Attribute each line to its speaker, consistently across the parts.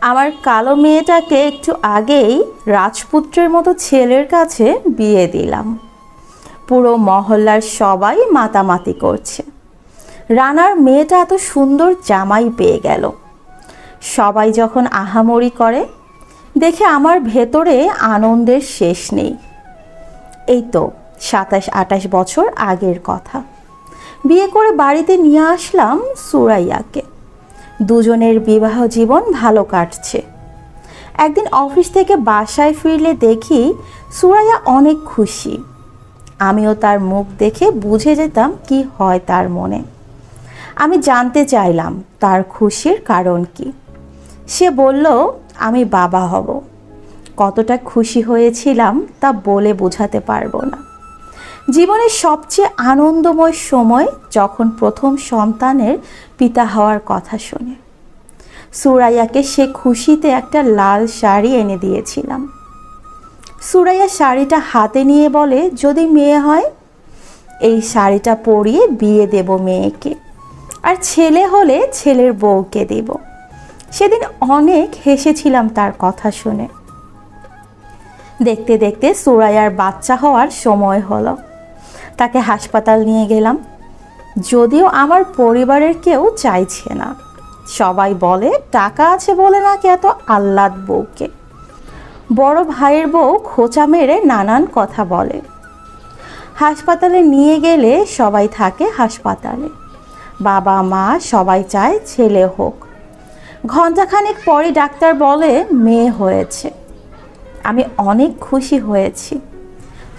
Speaker 1: আমার কালো মেয়েটাকে একটু আগেই রাজপুত্রের মতো ছেলের কাছে বিয়ে দিলাম। পুরো মহল্লার সবাই মাতামাতি করছে। রানার মেয়েটা এত সুন্দর জামাই পেয়ে গেল। সবাই যখন আহামরি করে, দেখে আমার ভেতরে আনন্দের শেষ নেই। এই তো সাতাশ আটাশ বছর আগের কথা। বিয়ে করে বাড়িতে নিয়ে আসলাম সুরাইয়াকে। দুজনের বিবাহ জীবন ভালো কাটছে। একদিন অফিস থেকে বাসায় ফিরলে দেখি সুরাইয়া অনেক খুশি। আমিও তার মুখ দেখে বুঝে যেতাম কি হয় তার মনে। আমি জানতে চাইলাম তার খুশির কারণ কি। সে বলল, আমি বাবা হব। কতটা খুশি হয়েছিলাম তা বলে বোঝাতে পারব না। জীবনের সবচেয়ে আনন্দময় সময় যখন প্রথম সন্তানের পিতা হওয়ার কথা শুনে। সুরাইয়াকে সে খুশিতে একটা লাল শাড়ি এনে দিয়েছিলাম। সুরাইয়া শাড়িটা হাতে নিয়ে বলে, যদি মেয়ে হয়, এই শাড়িটা পরিয়ে বিয়ে দেব মেয়েকে। আর ছেলে হলে ছেলের বউকে দেব। সেদিন অনেক হেসেছিলাম তার কথা শুনে। দেখতে দেখতে সুরাইয়ার বাচ্চা হওয়ার সময় হলো। তাকে হাসপাতাল নিয়ে গেলাম। যদিও আমার পরিবারের কেউ চাইছে না। সবাই বলে, টাকা আছে বলে না নাকি এত আহ্লাদ বউকে? বড় ভাইয়ের বউ খোঁচা মেরে নানান কথা বলে। হাসপাতালে নিয়ে গেলে সবাই থাকে হাসপাতালে। বাবা, মা সবাই চায় ছেলে হোক। ঘণ্টাখানেক পরে ডাক্তার বলে, মেয়ে হয়েছে। আমি অনেক খুশি হয়েছি।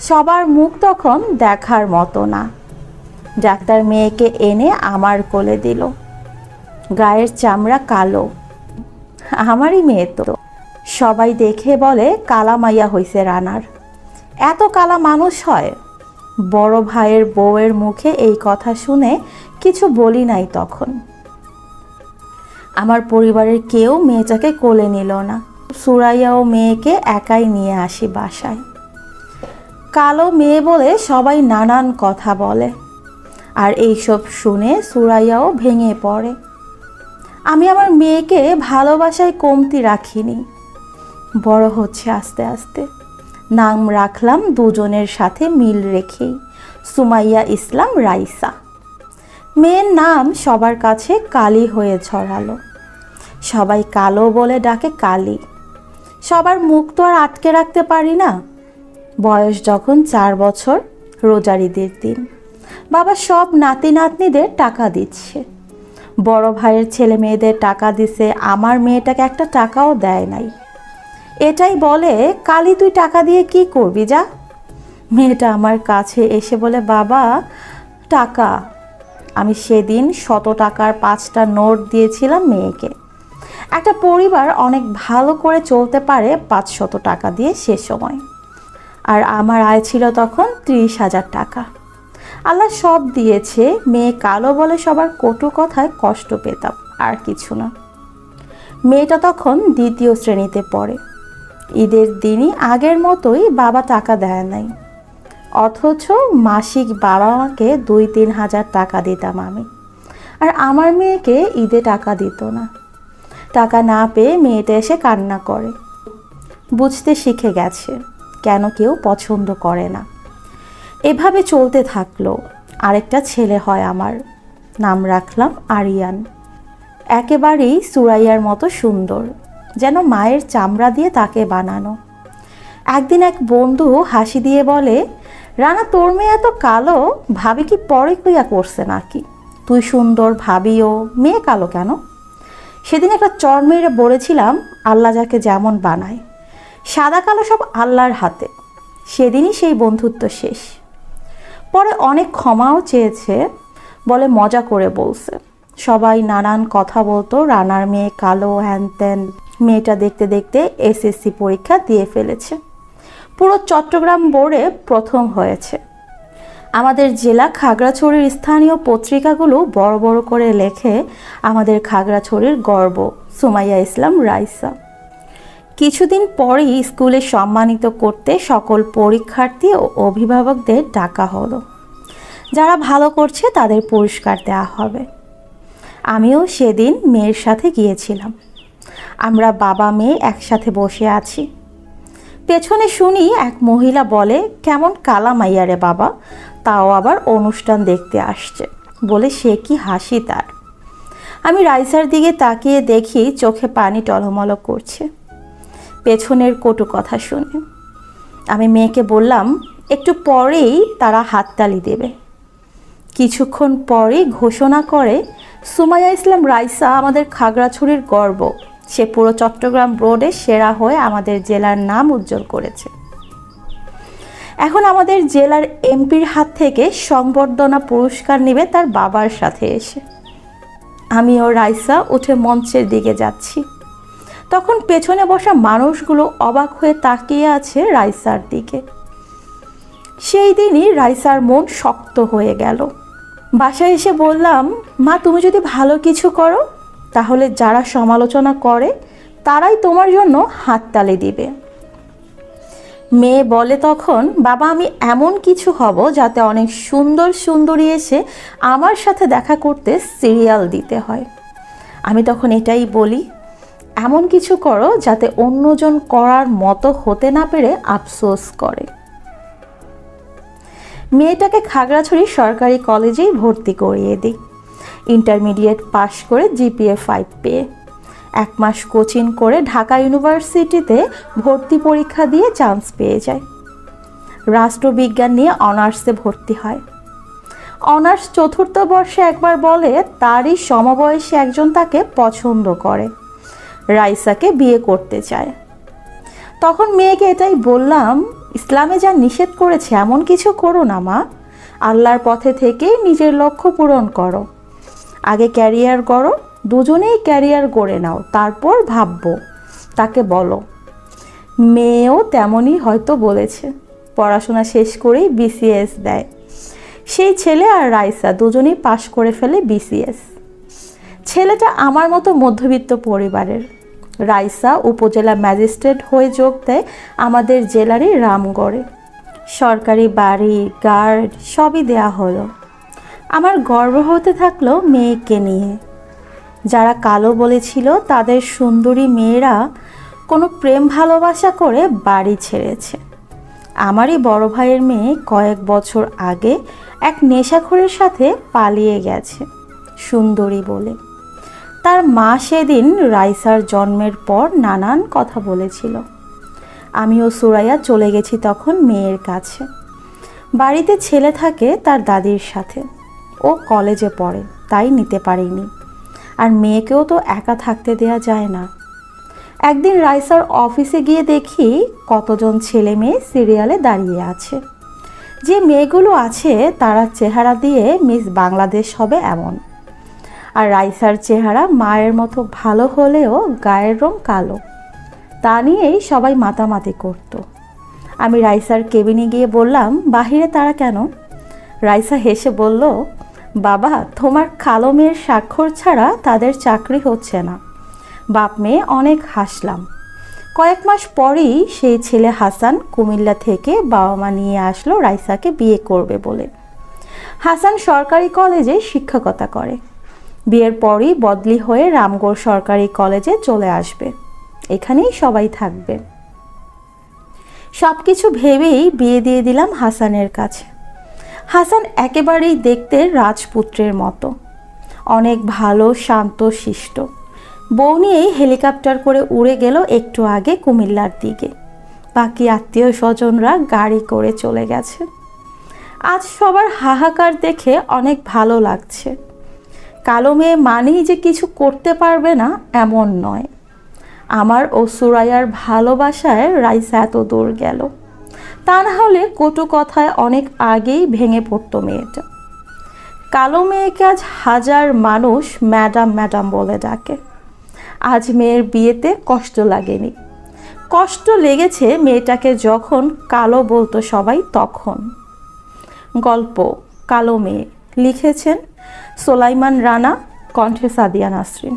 Speaker 1: সবার মুখ তখন দেখার মতো না। ডাক্তার মেয়েকে এনে আমার কোলে দিল। গায়ের চামড়া কালো। আমারই মেয়ে তো। সবাই দেখে বলে, কালা মাইয়া হইছে রানার। এত কালা মানুষ হয়। বড় ভাইয়ের বউয়ের মুখে এই কথা শুনে কিছু বলি নাই তখন। আমার পরিবারের কেউ মেয়েটাকে কোলে নিল না। সুরাইয়া ও মেয়েকে একাই নিয়ে আসি বাসায়। কালো মেয়ে বলে সবাই নানান কথা বলে। আর এইসব শুনে সুরাইয়াও ভেঙে পড়ে। আমি আমার মেয়েকে ভালোবাসায় কমতি রাখিনি। বড় হচ্ছে আস্তে আস্তে। নাম রাখলাম দুজনের সাথে মিল রেখেই। সুমাইয়া ইসলাম রাইসা। মেয়ের নাম সবার কাছে কালী হয়ে ছড়ালো। সবাই কালো বলে ডাকে কালী। সবার মুখ তো আর আটকে রাখতে পারি না। বয়স যখন চার বছর রোজারিদের দিন। বাবা সব নাতি নাতনিদের টাকা দিচ্ছে। বড় ভাইয়ের ছেলে মেয়েদের টাকা দিছে, আমার মেয়েটাকে একটা টাকাও দেয় নাই। এটাই বলে কালি তুই টাকা দিয়ে কি করবি যা? মেয়েটা আমার কাছে এসে বলে, বাবা, টাকা। আমি সেদিন শত টাকার পাঁচটা নোট দিয়েছিলাম মেয়েকে। একটা পরিবার অনেক ভালো করে চলতে পারে পাঁচশত টাকা দিয়ে সে সময়। আর আমার আয় ছিল তখন ত্রিশ হাজার টাকা। আল্লাহ সব দিয়েছে, মেয়ে কালো বলে সবার কটু কথায় কষ্ট পেতাম, আর কিছু না। মেয়েটা তখন দ্বিতীয় শ্রেণীতে পড়ে। ঈদের দিনই আগের মতোই বাবা টাকা দেয় নাই। অথচ মাসিক বাবা মাকে দুই তিন হাজার টাকা দিতাম আমি। আর আমার মেয়েকে ঈদে টাকা দিত না। টাকা না পেয়ে মেয়েটা এসে কান্না করে। বুঝতে শিখে গেছে। কেন কেউ পছন্দ করে না। এভাবে চলতে থাকল। আরেকটা ছেলে হয় আমার। নাম রাখলাম আরিয়ান। একেবারেই সুরাইয়ার মতো সুন্দর, যেন মায়ের চামড়া দিয়ে তাকে বানানো। একদিন এক বন্ধু হাসি দিয়ে বলে, রানা, তোর মেয়ে এত কালো, ভাবি কি পরে কইয়া করছে নাকি? তুই সুন্দর ভাবিও, মেয়ে কালো কেন? সেদিন একটা চর মেরে বলেছিলাম, আল্লাহ যাকে যেমন বানায়। সাদা কালো সব আল্লাহর হাতে। সেদিনই সেই বন্ধুত্ব শেষ। পরে অনেক ক্ষমাও চেয়েছে বলে মজা করে বলছে। সবাই নানান কথা বলতো, রানার মেয়ে কালো, হ্যান ত্যান, মেয়েটা দেখতে দেখতে এসএসসি পরীক্ষা দিয়ে ফেলেছে। পুরো চট্টগ্রাম বোর্ডে প্রথম হয়েছে। আমাদের জেলা খাগড়াছড়ির স্থানীয় পত্রিকাগুলো বড় বড় করে লেখে আমাদের খাগড়াছড়ির গর্ব, সুমাইয়া ইসলাম রাইসা। কিছুদিন পরেই স্কুলে সম্মানিত করতে সকল পরীক্ষার্থী ও অভিভাবকদের ডাকা হলো। যারা ভালো করছে তাদের পুরস্কার দেওয়া হবে। আমিও সেদিন মেয়ের সাথে গিয়েছিলাম। আমরা বাবা, মেয়ে একসাথে বসে আছি। পেছনে শুনি এক মহিলা বলে, কেমন কালা মাইয়া রে বাবা, তাও আবার অনুষ্ঠান দেখতে আসছে। বলে সে কি হাসি তার। আমি রাইসার দিকে তাকিয়ে দেখি চোখে পানি টলমল করছে। পেছনের কটু কথা শুনে। আমি মেয়েকে বললাম, একটু পরেই তারা হাততালি দেবে। কিছুক্ষণ পরেই ঘোষণা করে, সুমাইয়া ইসলাম রাইসা আমাদের খাগড়াছড়ির গর্ব। সে পুরো চট্টগ্রাম রোডে সেরা হয়ে আমাদের জেলার নাম উজ্জ্বল করেছে। এখন আমাদের জেলার এমপির হাত থেকে সংবর্ধনা পুরস্কার নেবে তার বাবার সাথে এসে। আমি ও রাইসা উঠে মঞ্চের দিকে যাচ্ছি। তখন পেছনে বসা মানুষগুলো অবাক হয়ে তাকিয়ে আছে রাইসার দিকে। সেই দিনই রাইসার মন শক্ত হয়ে গেল। বাসায় এসে বললাম, মা, তুমি যদি ভালো কিছু করো, তাহলে যারা সমালোচনা করে, তারাই তোমার জন্য হাততালি দিবে। মেয়ে বলে তখন, বাবা, আমি এমন কিছু হব যাতে অনেক সুন্দর সুন্দরী এসে আমার সাথে দেখা করতে সিরিয়াল দিতে হয়। আমি তখন এটাই বলি এমন কিছু করো যাতে অন্যজন করার মতো হতে না পেরে আফসোস করে। মেয়েটাকে খাগড়াছড়ি সরকারি কলেজেই ভর্তি করিয়ে দিই। ইন্টারমিডিয়েট পাশ করে জিপিএ ফাইভ পেয়ে। এক মাস কোচিং করে ঢাকা ইউনিভার্সিটিতে ভর্তি পরীক্ষা দিয়ে চান্স পেয়ে যায়। রাষ্ট্রবিজ্ঞান নিয়ে অনার্সে ভর্তি হয়। অনার্স চতুর্থ বর্ষে একবার বলে তারই সমবয়সী একজন তাকে পছন্দ করে। রাইসাকে বিয়ে করতে চায়। তখন মেয়েকে এটাই বললাম, ইসলামে যা নিষেধ করেছে এমন কিছু করো না মা। আল্লাহর পথে থেকেই নিজের লক্ষ্য পূরণ করো। আগে ক্যারিয়ার করো, দুজনেই ক্যারিয়ার গড়ে নাও, তারপর ভাববো। তাকে বলো। মেয়েও তেমনই হয়তো বলেছে। পড়াশোনা শেষ করেই বিসিএস দেয়। সেই ছেলে আর রাইসা দুজনেই পাশ করে ফেলে বিসিএস ছেলেটা আমার মতো মধ্যবিত্ত পরিবারের। রাইসা উপজেলা ম্যাজিস্ট্রেট হয়ে যোগ দেয় আমাদের জেলারই রামগড়ে। সরকারি বাড়ি, গার্ড সবই দেয়া হলো। আমার গর্ব হতে থাকল মেয়েকে নিয়ে। যারা কালো বলেছিল তাদের সুন্দরী মেয়েরা কোনো প্রেম ভালোবাসা করে বাড়ি ছেড়েছে। আমারই বড় ভাইয়ের মেয়ে কয়েক বছর আগে এক নেশাখোরের সাথে পালিয়ে গেছে, সুন্দরী বলে। তার মা সেদিন রাইসার জন্মের পর নানান কথা বলেছিল। আমিও সুরাইয়া চলে গেছি তখন মেয়ের কাছে। বাড়িতে ছেলে থাকে তার দাদির সাথে। ও কলেজে পড়ে, তাই নিতে পারিনি। আর মেয়েকেও তো একা থাকতে দেয়া যায় না। একদিন রাইসার অফিসে গিয়ে দেখি কতজন ছেলে মেয়ে সিরিয়ালে দাঁড়িয়ে আছে। যে মেয়েগুলো আছে তারা চেহারা দিয়ে মিস বাংলাদেশ হবে এমন। রাইসার চেহারা মায়ের মতো ভালো হলেও গায়ের রং কালো। তা নিয়েই সবাই মাতামাতি করত। আমি রাইসার কেবিনে গিয়ে বললাম, বাহিরে তারা কেন? রাইসা হেসে বলল, বাবা, তোমার কালো মেয়ের স্বাক্ষর ছাড়া তাদের চাকরি হচ্ছে না। বাপ মেয়ে অনেক হাসলাম। কয়েক মাস পরেই সেই ছেলে হাসান কুমিল্লা থেকে বাবা মা নিয়ে আসলো রাইসাকে বিয়ে করবে বলে। হাসান সরকারি কলেজে শিক্ষকতা করে। বিয়ের পরই বদলি হয়ে রামগড় সরকারি কলেজে চলে আসবে। এখানেই সবাই থাকবে। সব কিছু ভেবেই বিয়ে দিয়ে দিলাম হাসানের কাছে। হাসান একেবারেই দেখতে রাজপুত্রের মতো। অনেক ভালো, শান্ত, শিষ্ট। বউ নিয়েই হেলিকপ্টার করে উড়ে গেল একটু আগে কুমিল্লার দিকে। বাকি আত্মীয় স্বজনরা গাড়ি করে চলে গেছে। আজ সবার হাহাকার দেখে অনেক ভালো লাগছে। কালো মেয়ে মানেই যে কিছু করতে পারবে না, এমন নয়। আমার ও সুরাইয়ার ভালোবাসায় রাইসা এত দূর গেল। তা না হলে কটু কথায় অনেক আগেই ভেঙে পড়তো মেয়েটা। কালো মেয়েকে আজ হাজার মানুষ ম্যাডাম ম্যাডাম বলে ডাকে। আজ মেয়ের বিয়েতে কষ্ট লাগেনি। কষ্ট লেগেছে মেয়েটাকে যখন কালো বলতো সবাই তখন। গল্প, কালো মেয়ে, লিখেছেন সোলাইমান রানা কণ্ঠে সাদিয়া নাসরিন।